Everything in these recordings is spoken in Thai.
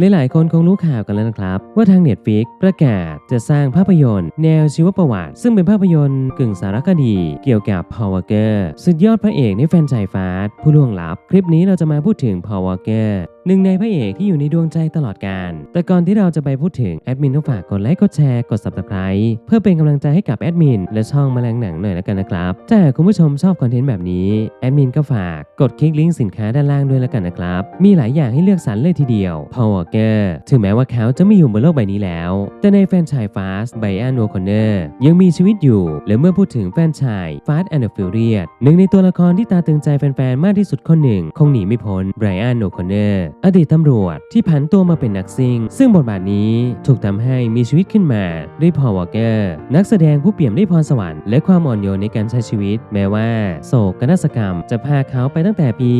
หลายๆคนคงรู้ข่าวกันแล้วนะครับ ว่าทาง Netflix ประกาศจะสร้างภาพยนตร์ แนวชีวประวัติ ซึ่งเป็นภาพยนตร์กึ่งสารคดี เกี่ยวกับ Paul Walker สุดยอดพระเอกในแฟนไชายฟาสต์ผู้ล่วงลับ คลิปนี้เราจะมาพูดถึง Paul Walker หนึ่งในพระเอกที่อยู่ในดวงใจตลอดการ แต่ก่อนที่เราจะไปพูดถึงแอดมินต้องฝากกดไลค์ กดแชร์ กด subscribe เพื่อเป็นกำลังใจให้กับแอดมินและช่องแมลงหนังหน่อยแล้วกันนะครับถ้าหากคุณผู้ชมชอบคอนเทนต์แบบนี้ แอดมินก็ฝากกดคลิกลิงก์สินค้าด้านล่างด้วยแล้วกันนะครับ มีหลายอย่างให้เลือกสรรเลยทีเดียว Paul Walker ถึงแม้ว่าเขาจะไม่อยู่บนโลกใบนี้แล้ว แต่ในแฟนชายฟาสไบอันโอคอนเนอร์ยังมีชีวิตอยู่ และเมื่อพูดถึงแฟนชายฟาสแอนด์ฟิวเรียตหนึ่งในตัวละครที่ตาตึงใจแฟนๆ มากที่สุดคนหนึ่ง คงหนีไม่พ้นไบรอันโอคอนเนอร์อดีตตำรวจที่ผันตัวมาเป็นนักซิ่ง ซึ่งบทบาทนี้ถูกทำให้มีชีวิตขึ้นมาด้วยพอวอเกอร์นักแสดงผู้เปี่ยมด้วยพรสวรรค์และความอ่อนโยนในการใช้ชีวิต แม้ว่าโศกนาฏกรรมจะพาเขาไปตั้งแต่ปี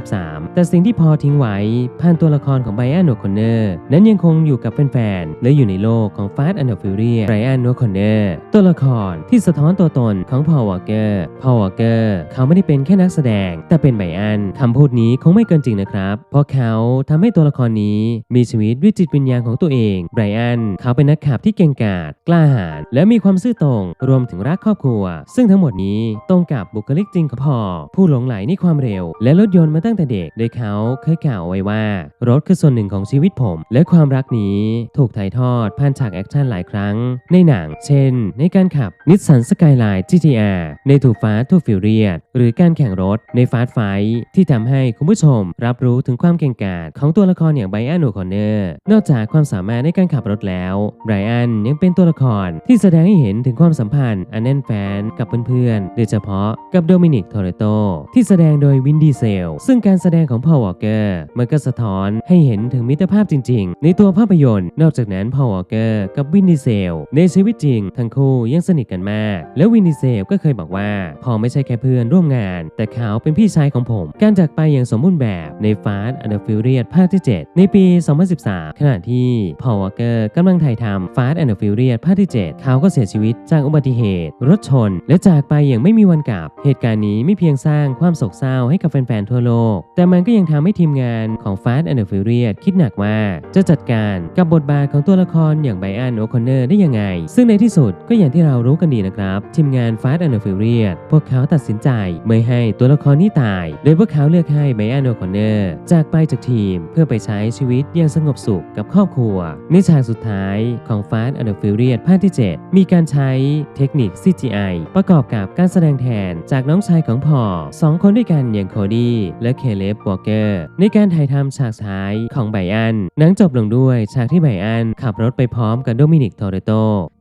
2013 แต่สิ่งที่พอทิ้งไว้ผ่านตัวละครของไบรอันโอคอนเนอร์นั้นยังคงอยู่กับแฟนๆและอยู่ในโลกของฟาสต์แอนด์ฟิวเรียไบรอันโอคอนเนอร์ตัวละครที่สะท้อนตัวตนของพอวอเกอร์พอวอเกอร์เขาไม่ได้เป็นแค่นักแสดง แต่เป็นไบรอันคำพูดนี้คงไม่เกินจริงนะครับ เพราะเขาทำให้ตัวละครนี้มีชีวิตด้วยจิตวิญญาณของตัวเองไบรอันเขาเป็นนักขับที่เก่งกาจกล้าหาญและมีความซื่อตรงรวมถึงรักครอบครัว ซึ่งทั้งหมดนี้ตรงกับบุคลิกจริงของพอผู้หลงไหลในความเร็ว และรถยนต์มาตั้งแต่เด็กโดยเขาเคยกล่าวไว้ว่า รถคือส่วนหนึ่งของชีวิตผม และความรักนี้ถูกถ่ายทอดผ่านฉากแอคชั่นหลายครั้ง ในหนัง เช่น ในการขับนิสสันสกายไลน์ GTR ในถูกฟาทูฟิวเรียดหรือการแข่งรถในฟาสไฟที่ทำให้คุณผู้ชม รับรู้ถึงความเก่งกาจของตัวละครอย่างไบรอันโอคอนเนอร์นอกจากความสามารถในการขับรถแล้วไบรอันยังเป็นตัวละครที่แสดงให้เห็นถึงความสัมพันธ์อันแน่นแฟนกับเพื่อนๆโดยเฉพาะกับโดมินิกโทเรโตที่แสดงโดยวินดีเซลซึ่งการแสดงของพอลวอเกอร์มันก็สะท้อนให้เห็นถึงมิตรภาพจริง ๆ ในตัวภาพยนตร์ นอกจากนั้นพอวอเกอร์กับวินดีเซล ในชีวิตจริง ทั้งคู่ยังสนิทกันมาก แล้ววินดีเซลก็เคยบอกว่า พอไม่ใช่แค่เพื่อนร่วมงาน แต่เขาเป็นพี่ชายของผม การจากไปอย่างสมบูรณ์แบบในฟาสต์อันเดอร์ฟิวเรียภาคที่ 7 ในปี 2013 ขณะที่พอวอเกอร์กำลังถ่ายทำฟาสต์อันเดอร์ฟิวเรียภาคที่ 7 เขาก็เสียชีวิตจากอุบัติเหตุ รถชน และจากไปอย่างไม่มีวันกลับ เหตุการณ์นี้ไม่เพียงสร้างความโศกเศร้าให้กับแฟนๆทั่วโลก แต่มันก็ยังทำให้ทีมงานของ Fast and the Furious คิดหนักว่า จะจัดการกับบทบาทของตัวละครอย่างไบอันโอคอนเนอร์ได้ยังไง ซึ่งในที่สุดก็อย่างที่เรารู้กันดีนะครับ ทีมงาน Fast and the Furious พวกเขาตัดสินใจไม่ให้ตัวละครนี้ตาย โดยพวกเขาเลือกให้ไบอันโอคอนเนอร์จากไปจากทีมเพื่อไปใช้ชีวิตอย่างสงบสุขกับครอบครัว ในฉากสุดท้ายของ Fast and the Furious ภาคที่ 7 มีการใช้เทคนิค CGI ประกอบกับการแสดงแทนจากน้องชายของพอสองคนด้วยกันอย่างโคดี้และเคเลฟวอเกอร์ในการถ่ายทำฉากท้ายของไบอันหนังจบลงด้วยฉากที่ไบอันขับรถไปพร้อมกับโดมินิกโทเรโต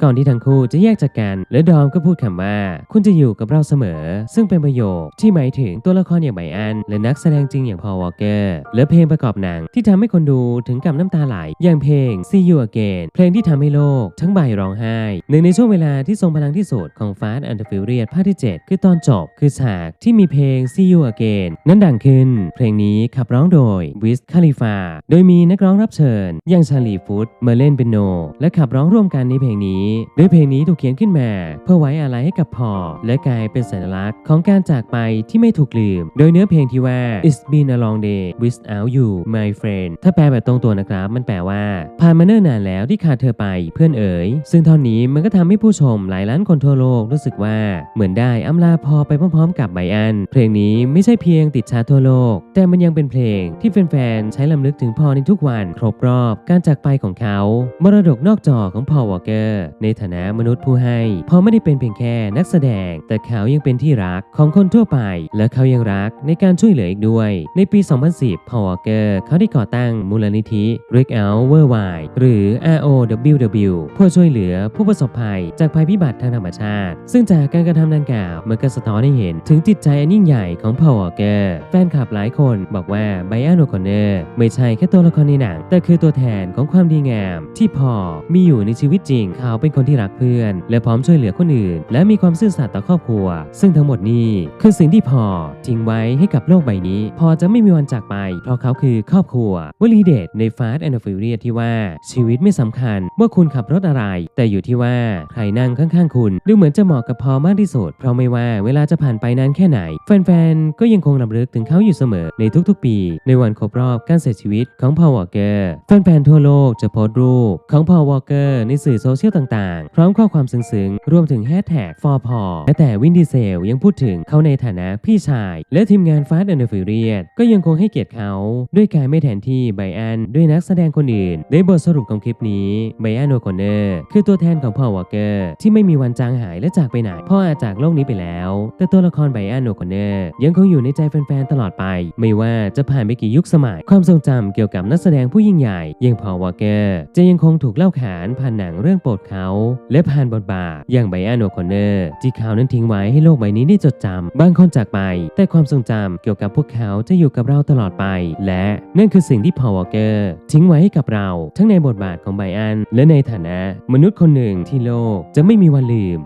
ก่อนที่ทั้งคู่จะแยกจากกัน และดอมก็พูดคำว่า คุณจะอยู่กับเราเสมอ ซึ่งเป็นประโยคที่หมายถึงตัวละครอย่างไบอัน และนักแสดงจริงอย่างพอวอเกอร์และเพลงประกอบหนังที่ทำให้คนดูถึงกับน้ำตาไหล อย่างเพลง See You Again เพลงที่ทำให้โลก ทั้งใบร้องไห้ หนึ่งในช่วงเวลาที่ทรงพลังที่สุดของ Fast and the Furious ภาคที่ 7 คือตอนจบคือฉากที่มีเพลง See You Again นั้นดังขึ้น เพลงนี้ขับร้องโดยวิสคาลิฟาโดยมีนักร้องรับเชิญ อย่างชาลีฟุตมาเล่นเป็นโน และขับร้องร่วมกันในเพลงนี้ โดยเพลงนี้ถูกเขียนขึ้นมา เพื่อไว้อาลัยให้กับพอและกลายเป็นสัญลักษณ์ของการจากไปที่ไม่ถูกลืม โดยเนื้อเพลงที่ว่า It's been a long day without you my friend ถ้าแปลแบบตรงตัวนะครับ มันแปลว่า ผ่านมาเนิ่นนานแล้วที่ขาดเธอไปเพื่อนเอ๋ย ซึ่งท่อนนี้มันก็ทำให้ผู้ชมหลายล้านคนทั่วโลกรู้สึกว่าเหมือนได้อำลาพอไปพร้อมๆ กับไบอัน เพลงนี้ไม่ใช่เพียงติดชาร์ตทั่วโลก แต่มันยังเป็นเพลงที่แฟนๆใช้ลำลึกถึงพอในทุกวันครบรอบการจากไปของเขา มรดกนอกจอของพอวอเกอร์ ในฐานะมนุษย์ผู้ให้ พอไม่ได้เป็นเพียงแค่นักแสดง แต่เขายังเป็นที่รักของคนทั่วไป และเขายังรักในการช่วยเหลืออีกด้วย ในปี 2010 พอวอเกอร์เขาได้ก่อตั้งมูลนิธิ Rick Out Worldwide หรือ ROWW เพื่อช่วยเหลือผู้ประสบภัยจากภัยพิบัติทางธรรมชาติ ซึ่งจากการกระทำดังกล่าวมันก็สะท้อนให้เห็นถึงจิตใจอันยิ่งใหญ่ของพอวอเกอร์ แฟนคลับหลายคนบอกว่าไบอันโอคอนเนอร์ไม่ใช่แค่ตัวละครในหนัง แต่คือตัวแทนของความดีงาม ที่พอมีอยู่ในชีวิตจริง เขาเป็นคนที่รักเพื่อน และพร้อมช่วยเหลือคนอื่น และมีความซื่อสัตย์ต่อครอบครัว ซึ่งทั้งหมดนี้คือสิ่งที่พอทิ้งไว้ให้กับโลกใบนี้ พอจะไม่มีวันจากไป เพราะเขาคือครอบครัววลีเด็ดใน Fast and Furious ที่ว่าชีวิตไม่สำคัญว่าคุณขับรถอะไร แต่อยู่ที่ว่าใครนั่งข้างๆคุณ ดูเหมือนจะเหมาะกับพอมากที่สุด เพราะไม่ว่าเวลาจะผ่านไปนานแค่ไหน แฟนๆก็ยังคงรำลึกถึงเขาอยู่เสมอในทุกๆปี ในวันครบรอบการเสียชีวิตของพอวอ l เกอร์แฟนๆทั่วโลกจะโพสต์รูปของพอวอ l เกอร์ในสื่อโซเชียลต่างๆ พร้อมข้อความซึ้งๆ รวมถึงแฮชแท็ก for พอและแต่วินดีเซลยังพูดถึงเขาในฐานะพี่ชาย และทีมงาน Fast and Furious ก็ยังคงให้เกียรติเขาด้วยการไม่แทนที่ไบอันด้วยนักแสดงคนอื่นในบทสรุปของคลิปนี้ไบอันโอคอนเนอร์คือตัวแทนของพอวอ l เกอร์ที่ไม่มีวันจางหายและจากไปไหนพ่ออาจจากโลกนี้ไปแล้ว แต่ตัวละครไบอันโอคอนเนอร์ยังคงอยู่ในใจแฟนๆตลอดไป ไม่ว่าจะผ่านไปกี่ยุคสมัยความทรงจำเกี่ยวกับนักแสดงผู้ยิ่งใหญ่อย่างพอวอเกอร์จะยังคงถูกเล่าขานผ่านหนังเรื่องโปรดเขา และผ่านบทบาทอย่างไบอันโอคอนเนอร์ที่เขานั้นทิ้งไว้ให้โลกใบนี้ได้จดจำบางคนจากไป แต่ความทรงจำเกี่ยวกับพวกเขาจะอยู่กับเราตลอดไป และนั่นคือสิ่งที่พอวอเกอร์ทิ้งไว้ให้กับเรา ทั้งในบทบาทของไบอัน และในฐานะ มนุษย์คนหนึ่งที่โลกจะไม่มีวันลืม